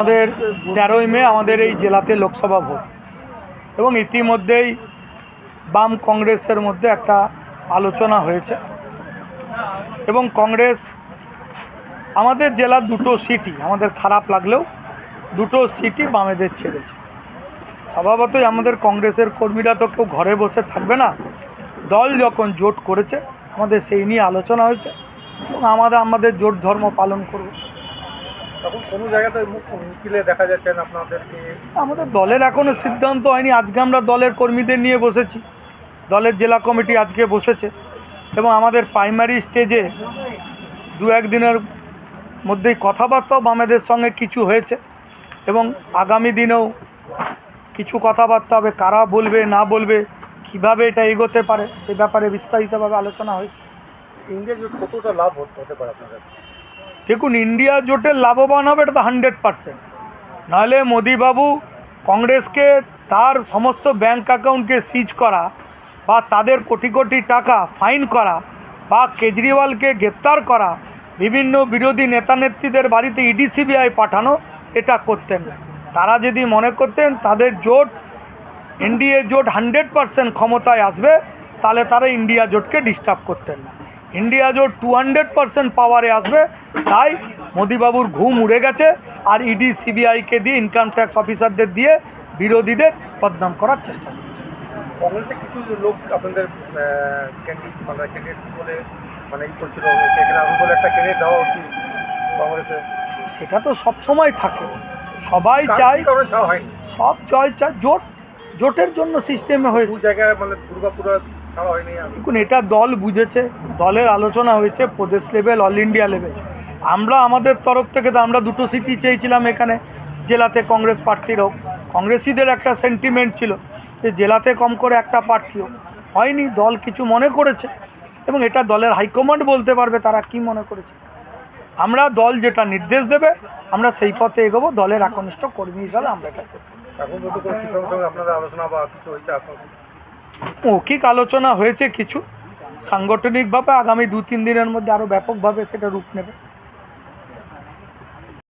আমাদের তেরোই মে আমাদের এই জেলাতে লোকসভা ভোট। এবং ইতিমধ্যেই বাম কংগ্রেসের মধ্যে একটা আলোচনা হয়েছে। এবং কংগ্রেস আমাদের জেলার দুটো সিটি, আমাদের খারাপ লাগলেও দুটো সিটই বামেদের ছেড়েছে। স্বভাবতই আমাদের কংগ্রেসের কর্মীরা তো কেউ ঘরে বসে থাকবে না। দল যখন জোট করেছে, আমাদের সেই নিয়ে আলোচনা হয়েছে। এবং আমাদের আমাদের জোট ধর্ম পালন করব। তখন কোনো জায়গাতে মুখ মিছিলে দেখা আপনাদেরকে আমাদের দলের এখনও সিদ্ধান্ত হয়নি। আজকে আমরা দলের কর্মীদের নিয়ে বসেছি। দলের জেলা কমিটি আজকে বসেছে এবং আমাদের প্রাইমারি স্টেজে দু একদিনের মধ্যেই কথাবার্তাও বামেদের সঙ্গে কিছু হয়েছে এবং আগামী দিনেও কিছু কথাবার্তা হবে কারা বলবে না বলবে কীভাবে এটা এগোতে পারে সে ব্যাপারে বিস্তারিতভাবে আলোচনা হয়েছে। ইন্ডিয়া কতটা লাভ হতে পারে আপনাদের? দেখুন ইন্ডিয়া জোটের লাভবান হবে এটা তো হান্ড্রেড পারসেন্ট নাহলে মোদিবাবু কংগ্রেসকে তার সমস্ত ব্যাংক অ্যাকাউন্টকে সিজ করা বা তাদের কোটি কোটি টাকা ফাইন করা বা কেজরিওয়ালকে গ্রেপ্তার করা, বিভিন্ন বিরোধী নেতানেত্রীদের বাড়িতে ইডি সিবিআই পাঠানো, এটা করতেন না। তারা যদি মনে করতেন তাদের জোট এনডিএ জোট হান্ড্রেড পারসেন্ট ক্ষমতায় আসবে, তাহলে তারা ইন্ডিয়া জোটকে ডিস্টার্ব করতেন না। ইন্ডিয়া জোট টু হান্ড্রেড পারসেন্ট পাওয়ারে আসবে তাই মোদিবাবুর ঘুম উড়ে গেছে আর E ইডি সিবিআইকে দিয়ে ইনকাম ট্যাক্স অফিসারদের দিয়ে বিরোধীদের বদনাম করার চেষ্টা করছে। কংগ্রেসে কিছু লোক আপনাদের ক্যান্ডিডেট মানে বলে মানে ই করছিল বলে একটা ক্যান্ডিডেট দেওয়া উচিত কংগ্রেসে। সেটা তো সব সময় থাকে। সবাই চায় সব জয় চায় জোট জোটের জন্য সিস্টেমে হয়েছে। জায়গায় মানে দুর্গাপুরে দেখুন এটা দল বুঝেছে দলের আলোচনা হয়েছে প্রদেশ লেভেল অল ইন্ডিয়া লেভেল আমরা আমাদের তরফ থেকে তো আমরা দুটো সিটি চেয়েছিলাম এখানে জেলাতে কংগ্রেস প্রার্থীর হোক। কংগ্রেসিদের একটা সেন্টিমেন্ট ছিল যে জেলাতে কম করে একটা প্রার্থী হোক। হয়নি দল কিছু মনে করেছে এবং এটা দলের হাইকমান্ড বলতে পারবে তারা কি মনে করেছে। আমরা দল যেটা নির্দেশ দেবে আমরা সেই পথে এগোবো দলের একনিষ্ঠ কর্মী হিসাবে আমরা এটা করব। এখন আলোচনা বা কিছু হয়েছে মৌখিক আলোচনা হয়েছে কিছু। সাংগঠনিকভাবে আগামী দু তিন দিনের মধ্যে আরও ব্যাপকভাবে সেটা রূপ নেবে।